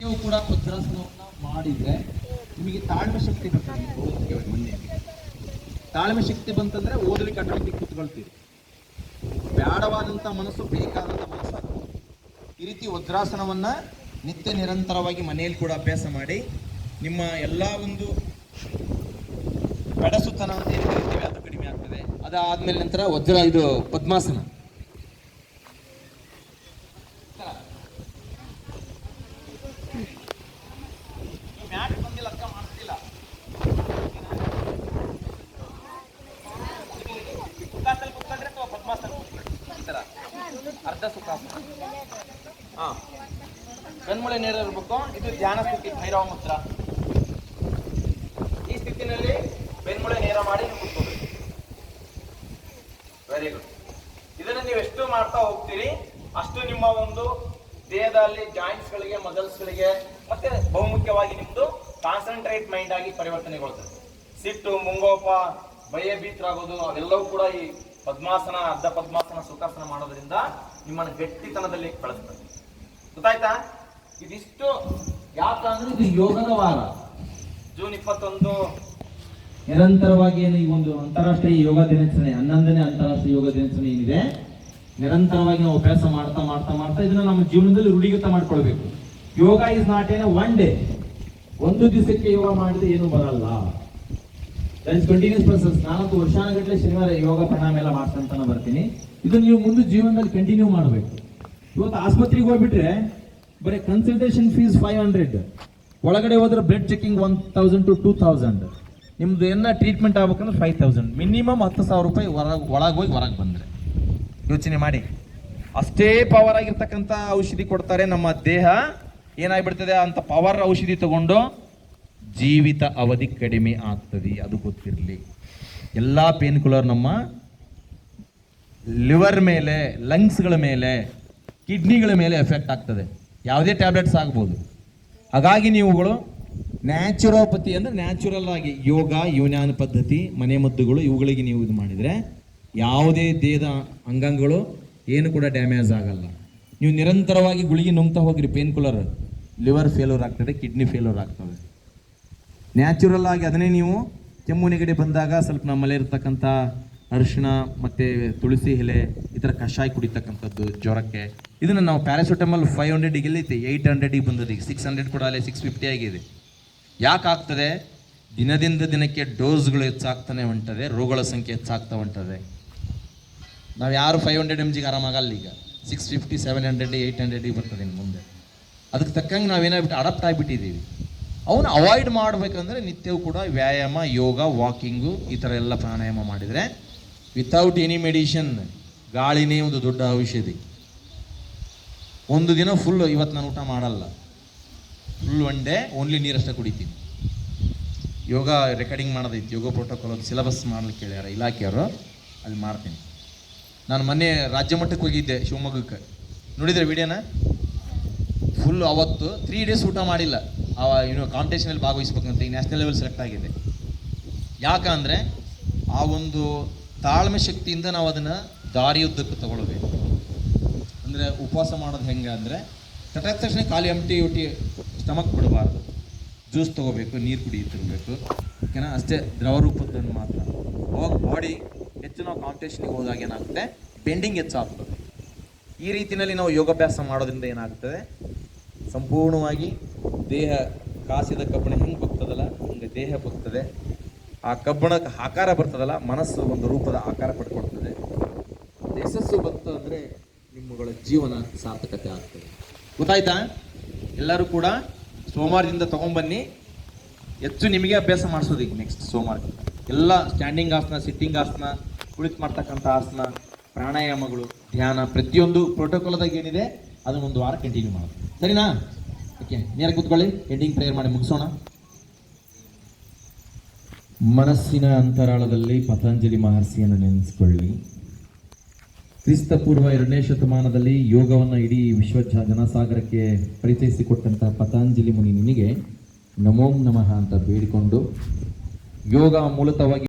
ನೀವು ಕೂಡ ವಜ್ರಾಸನವನ್ನು ಮಾಡಿದ್ರೆ ನಿಮಗೆ ತಾಳ್ಮೆ ಶಕ್ತಿ ಬರ್ತದೆ ಮೊನ್ನೆ. ತಾಳ್ಮೆ ಶಕ್ತಿ ಬಂತಂದ್ರೆ ಓದಲಿಕ್ಕೆ ಅಟ್ಟಿ ಕೂತ್ಕೊಳ್ತೀರಿ. ಬೇಡವಾದಂತ ಮನಸ್ಸು ಬೇಕಾದಂಥ ಮನಸ್ಸು ಈ ರೀತಿ ವಜ್ರಾಸನವನ್ನ ನಿತ್ಯ ನಿರಂತರವಾಗಿ ಮನೆಯಲ್ಲಿ ಕೂಡ ಅಭ್ಯಾಸ ಮಾಡಿ ನಿಮ್ಮ ಎಲ್ಲ ಒಂದು ಬೆಡಸುತನ ಅಂತ ಏನು ಕರಿತೀವಿ ಅದು ಕಡಿಮೆ ಆಗ್ತದೆ. ಅದಾದ್ಮೇಲೆ ನಂತರ ವಜ್ರ ಇದು ಪದ್ಮಾಸನ ಮ್ಯಾಟ್ ಬಂದಿಲ್ಲ ಅಕ್ಕ ಮಾಡ್ತಿಲ್ಲ ಸುಖಾಸನ ಕೂತ್ಕೊಂಡ್ರೆ ಅಥವಾ ಪದ್ಮಾಸನ ಕೂತ್ಕೊಂಡ್ರೆ ಈ ತರ ಅರ್ಧ ಸುಖಾಸನ ಹಾ. ಕಣ್ಮುಳೆ ನೇರ ಇರ್ಬೇಕು. ಇದು ಧ್ಯಾನ ಸ್ಥಿತಿ, ಭೈರವ ಮುದ್ರ ಈ ಸ್ಥಿತಿನಲ್ಲಿ ಬೆನ್ಮೂಳೆ ನೇರ ಮಾಡಿ ಕೂತ್ಕೋಬೇಕು ವೆರಿ ಗುಡ್ ಇದನ್ನ ನೀವು ಎಷ್ಟು ಮಾಡ್ತಾ ಹೋಗ್ತೀರಿ, ಅಷ್ಟು ನಿಮ್ಮ ಒಂದು ದೇಹದಲ್ಲಿ ಜಾಯಿಂಟ್ಸ್ ಗಳಿಗೆ ಮಸಲ್ಸ್ ಗಳಿಗೆ, ಮತ್ತೆ ಬಹುಮುಖ್ಯವಾಗಿ ನಿಮ್ದು ಕಾನ್ಸಂಟ್ರೇಟ್ ಮೈಂಡ್ ಆಗಿ ಪರಿವರ್ತನೆಗೊಳ್ತದೆ. ಸಿಟ್ಟು, ಮುಂಗೋಪ ಭಯ ಭೀತರಾಗೋದು ಅವೆಲ್ಲವೂ ಕೂಡ ಈ ಪದ್ಮಾಸನ, ಅರ್ಧ ಪದ್ಮಾಸನ, ಸುಖಾಸನ ಮಾಡೋದ್ರಿಂದ ನಿಮ್ಮನ್ನು ಗಟ್ಟಿತನದಲ್ಲಿ ಕಳಿಸ್ತದೆ ಗೊತ್ತಾಯ್ತಾ? ಇದಿಷ್ಟು ಯಾಕಂದ್ರೆ ಇದು ಯೋಗದ ವಾರ. ಜೂನ್ ಇಪ್ಪತ್ತೊಂದು. ನಿರಂತರವಾಗಿ ಏನು ಈ ಒಂದು ಅಂತಾರಾಷ್ಟ್ರೀಯ ಯೋಗ ದಿನಾಚರಣೆ, ಹನ್ನೊಂದನೇ ಅಂತಾರಾಷ್ಟ್ರೀಯ ಯೋಗ ದಿನಾಚರಣೆ ಏನಿದೆ? ನಿರಂತರವಾಗಿ ನಾವು ಅಭ್ಯಾಸ ಮಾಡ್ತಾ ಮಾಡ್ತಾ ಮಾಡ್ತಾ ಇದನ್ನ ನಮ್ಮ ಜೀವನದಲ್ಲಿ ರೂಢಿಗತ ಮಾಡ್ಕೊಳ್ಬೇಕು. ಯೋಗ ಇಸ್ ನಾಟ್ ಏನ ಒನ್ ಡೇ ಒಂದು ದಿವಸಕ್ಕೆ ಯೋಗ ಮಾಡಿದ್ರೆ ಏನು ಬರಲ್ಲ. ಕಂಟಿನ್ಯೂಸ್ ಪ್ರೊಸೆಸ್ ನಾಲ್ಕು ವರ್ಷಾನುಗಟ್ಟಲೆ ಶನಿವಾರ ಯೋಗ ಪ್ರಣಾಮ ಎಲ್ಲ ಮಾಡ್ಕೊಂತಾನೆ ಬರ್ತೀನಿ. ಇದನ್ನು ನೀವು ಮುಂದೆ ಜೀವನದಲ್ಲಿ ಕಂಟಿನ್ಯೂ ಮಾಡಬೇಕು. ಇವತ್ತು ಆಸ್ಪತ್ರೆಗೆ ಹೋಗ್ಬಿಟ್ರೆ ಬರೀ ಕನ್ಸಲ್ಟೇಷನ್ ಫೀಸ್ ಫೈವ್ ಹಂಡ್ರೆಡ್ ಒಳಗಡೆ ಹೋದ್ರೆ blood checking one thousand to two thousand ನಿಮ್ದು ಏನ ಟ್ರೀಟ್ಮೆಂಟ್ ಆಗ್ಬೇಕಂದ್ರೆ ಫೈವ್ ತೌಸಂಡ್ ಮಿನಿಮಮ್ ಹತ್ತು ಸಾವಿರ ರೂಪಾಯಿ ಹೊರಗೆ ಒಳಗೆ ಹೋಗಿ ಹೊರಗೆ ಬಂದ್ರೆ. ಯೋಚನೆ ಮಾಡಿ. ಅಷ್ಟೇ ಪವರ್ ಆಗಿರ್ತಕ್ಕಂಥ ಔಷಧಿ ಕೊಡ್ತಾರೆ ನಮ್ಮ ದೇಹ. ಏನಾಗ್ಬಿಡ್ತದೆ? ಅಂತ ಪವರ್ ಔಷಧಿ ತಗೊಂಡು ಜೀವಿತ ಅವಧಿ ಕಡಿಮೆ ಆಗ್ತದೆ, ಅದು ಗೊತ್ತಿರಲಿ. ಎಲ್ಲ ಪೇನ್ ಕಿಲ್ಲರ್ ನಮ್ಮ ಲಿವರ್ ಮೇಲೆ, ಲಂಗ್ಸ್ಗಳ ಮೇಲೆ, ಕಿಡ್ನಿಗಳ ಮೇಲೆ ಎಫೆಕ್ಟ್ ಆಗ್ತದೆ. ಯಾವುದೇ ಟ್ಯಾಬ್ಲೆಟ್ಸ್ ಆಗ್ಬೋದು. ಹಾಗಾಗಿ ನೀವುಗಳು ನ್ಯಾಚುರೋಪತಿ ಅಂದರೆ ನ್ಯಾಚುರಲ್ ಆಗಿ ಯೋಗ ಯುನಾನ್ ಪದ್ಧತಿ, ಮನೆ ಮದ್ದುಗಳು ಇವುಗಳಿಗೆ ನೀವು ಇದು ಮಾಡಿದರೆ ಯಾವುದೇ ದೇಹದ ಅಂಗಾಂಗಗಳು ಏನು ಕೂಡ ಡ್ಯಾಮೇಜ್ ಆಗಲ್ಲ. ನೀವು ನಿರಂತರವಾಗಿ ಗುಳಿಗೆ ನುಂಗ್ತಾ ಹೋಗಿರಿ, ಪೇನ್ ಕಿಲ್ಲರ್. ಲಿವರ್ ಫೇಲ್ಯೂರ್ ಆಗ್ತದೆ, ಕಿಡ್ನಿ ಫೇಲ್ಯೂರ್ ಆಗ್ತದೆ. ನ್ಯಾಚುರಲ್ ಆಗಿ ಅದನ್ನೇ ನೀವು ಕೆಮ್ಮು ನೆಗಡಿ ಬಂದಾಗ ಸ್ವಲ್ಪ ನಮ್ಮಲ್ಲೇ ಇರತಕ್ಕಂಥ ಅರಿಶಿಣ ಮತ್ತು ತುಳಸಿ ಎಲೆ ಈ ಥರ ಕಷಾಯ ಕುಡಿತಕ್ಕಂಥದ್ದು ಜ್ವರಕ್ಕೆ. ಇದನ್ನು ನಾವು ಪ್ಯಾರಾಸಿಟಮಲ್ ಫೈವ್ ಹಂಡ್ರೆಡಿಗೆ ಎಲ್ಲೈತೆ ಏಯ್ಟ್ ಹಂಡ್ರೆಡಿಗೆ ಬಂದದ್ದು ಈಗ ಸಿಕ್ಸ್ ಹಂಡ್ರೆಡ್ ಕೂಡ ಅಲ್ಲೇ ಸಿಕ್ಸ್ ಫಿಫ್ಟಿ ಆಗಿದೆ. ಯಾಕೆ ಆಗ್ತದೆ? ದಿನದಿಂದ ದಿನಕ್ಕೆ ಡೋಸ್ಗಳು ಹೆಚ್ಚಾಗ್ತಾನೆ ಹೊಂಟದೆ, ರೋಗಗಳ ಸಂಖ್ಯೆ ಹೆಚ್ಚಾಗ್ತಾ ಹೊಂಟದೆ. ನಾವು ಯಾರು ಫೈವ್ ಹಂಡ್ರೆಡ್ ಎಂ ಜಿಗೆ ಆರಾಮಾಗಲ್ಲ ಈಗ. Six fifty seven hundred eight ಹಂಡ್ರೆಡಿಗೆ ಬರ್ತದೆ ಇನ್ನು ಮುಂದೆ. ಅದಕ್ಕೆ ತಕ್ಕಂಗೆ ನಾವೇನಾಗ್ಬಿಟ್ಟು ಅಡಾಪ್ಟ್ ಆಗಿಬಿಟ್ಟಿದ್ದೀವಿ. ಅವನ್ನ ಅವಾಯ್ಡ್ ಮಾಡಬೇಕಂದ್ರೆ ನಿತ್ಯವೂ ಕೂಡ ವ್ಯಾಯಾಮ, ಯೋಗ ವಾಕಿಂಗು ಈ ಥರ ಎಲ್ಲ ಪ್ರಾಣಾಯಾಮ ಮಾಡಿದರೆ ವಿತೌಟ್ ಎನಿ ಮೆಡಿಷನ್ ಗಾಳಿನೇ ಒಂದು ದೊಡ್ಡ ಔಷಧಿ. ಒಂದು ದಿನ ಫುಲ್ ಇವತ್ತು ನಾನು ಊಟ ಮಾಡಲ್ಲ. ಫುಲ್ ಒನ್ ಡೇ ಓನ್ಲಿ ನೀರಷ್ಟೇ ಕುಡಿತೀನಿ. ಯೋಗ ರೆಕಾರ್ಡಿಂಗ್ ಮಾಡೋದೈತಿ ಯೋಗ ಪ್ರೋಟೋಕಾಲ್ ಅದು ಸಿಲೆಬಸ್ ಮಾಡಲಿಕ್ಕೆ ಕೇಳ್ಯಾರ ಇಲಾಖೆಯವರು, ಅಲ್ಲಿ ಮಾಡ್ತೀನಿ. ನಾನು ಮೊನ್ನೆ ರಾಜ್ಯ ಮಟ್ಟಕ್ಕೆ ಹೋಗಿದ್ದೆ ಶಿವಮೊಗ್ಗಕ್ಕೆ. ನೋಡಿದ್ರೆ ವಿಡಿಯೋನ? ಫುಲ್ ಅವತ್ತು ತ್ರೀ ಡೇಸ್ ಊಟ ಮಾಡಿಲ್ಲ. ಆ ಇನ್ನು ಕಾಂಪಿಟೇಷನಲ್ಲಿ ಭಾಗವಹಿಸ್ಬೇಕಂತ ಈ ನ್ಯಾಷನಲ್ ಲೆವೆಲ್ ಸೆಲೆಕ್ಟ್ ಆಗಿದೆ. ಯಾಕಂದರೆ ಆ ಒಂದು ತಾಳ್ಮೆ ಶಕ್ತಿಯಿಂದ ನಾವು ಅದನ್ನು ದಾರಿಯುದ್ದಕ್ಕೆ ತಗೊಳ್ಬೇಕು. ಅಂದರೆ ಉಪವಾಸ ಮಾಡೋದು ಹೆಂಗೆ ಅಂದರೆ ತಟಾದ ತಕ್ಷಣ ಖಾಲಿ ಎಂಟಿ ಒಟ್ಟಿ ಸ್ಟಮಕ್ ಬಿಡಬಾರ್ದು. ಜ್ಯೂಸ್ ತೊಗೋಬೇಕು, ನೀರು ಕುಡಿಯುತ್ತಿರಬೇಕು ಓಕೆನಾ? ಅಷ್ಟೇ ದ್ರವ ರೂಪದ್ದನ್ನು ಮಾತ್ರ. ಅವಾಗ ಬಾಡಿ ಹೆಚ್ಚು ನಾವು ಕಾಂಪಿಟೇಷನ್ಗೆ ಹೋದಾಗ ಏನಾಗುತ್ತೆ? ಬೆಂಡಿಂಗ್ ಹೆಚ್ಚಾಗ್ತದೆ. ಈ ರೀತಿಯಲ್ಲಿ ನಾವು ಯೋಗಾಭ್ಯಾಸ ಮಾಡೋದ್ರಿಂದ ಏನಾಗ್ತದೆ? ಸಂಪೂರ್ಣವಾಗಿ ದೇಹ ಕಾಸಿದ ಕಬ್ಬಣ ಹೆಂಗೆ ಬಗ್ತದಲ್ಲ, ಹಂಗೆ ದೇಹ ಬಗ್ತದೆ. ಆ ಕಬ್ಬಣಕ್ಕೆ ಆಕಾರ ಬರ್ತದಲ್ಲ, ಮನಸ್ಸು ಒಂದು ರೂಪದ ಆಕಾರ ಪಡ್ಕೊಳ್ತದೆ. ಯಶಸ್ಸು ಬಂತು ಅಂದರೆ ನಿಮ್ಮಗಳ ಜೀವನ ಸಾರ್ಥಕತೆ ಆಗ್ತದೆ. ಗೊತ್ತಾಯ್ತಾ? ಎಲ್ಲರೂ ಕೂಡ ಸೋಮವಾರದಿಂದ ತಗೊಂಬನ್ನಿ. ಹೆಚ್ಚು ನಿಮಗೆ ಅಭ್ಯಾಸ ಮಾಡಿಸೋದು ಈಗ ನೆಕ್ಸ್ಟ್ ಸೋಮವಾರ. ಎಲ್ಲ ಸ್ಟ್ಯಾಂಡಿಂಗ್ ಆಸನ ಸಿಟ್ಟಿಂಗ್ ಆಸನ ಕುಳಿತು ಮಾಡ್ತಕ್ಕಂಥ ಆಸನ ಪ್ರಾಣಾಯಾಮಗಳು, ಧ್ಯಾನ, ಪ್ರತಿಯೊಂದು ಪ್ರೋಟೋಕಾಲ್ದಾಗ ಏನಿದೆ ಅದನ್ನೊಂದು ವಾರ ಕಂಟಿನ್ಯೂ ಮಾಡೋದು. ಸರಿನಾ? ಓಕೆ ನೇರ ಕೂತ್ಕೊಳ್ಳಿ. ಎಂಡಿಂಗ್ ಪ್ರೇಯರ್ ಮಾಡಿ ಮುಗಿಸೋಣ. ಮನಸ್ಸಿನ ಅಂತರಾಳದಲ್ಲಿ ಪತಂಜಲಿ ಮಹರ್ಷಿಯನ್ನು ನೆನೆಸಿಕೊಳ್ಳಿ. ಕ್ರಿಸ್ತಪೂರ್ವ ಎರಡನೇ ಶತಮಾನದಲ್ಲಿ ಯೋಗವನ್ನು ಇಡೀ ವಿಶ್ವ ಜನಸಾಗರಕ್ಕೆ ಪರಿಚಯಿಸಿಕೊಟ್ಟಂತಹ ಪತಂಜಲಿ ಮುನಿ ನಿನಗೆ ನಮೋಂ ನಮಃ ಅಂತ ಬೇಡಿಕೊಂಡು ಯೋಗ ಮೂಲತವಾಗಿ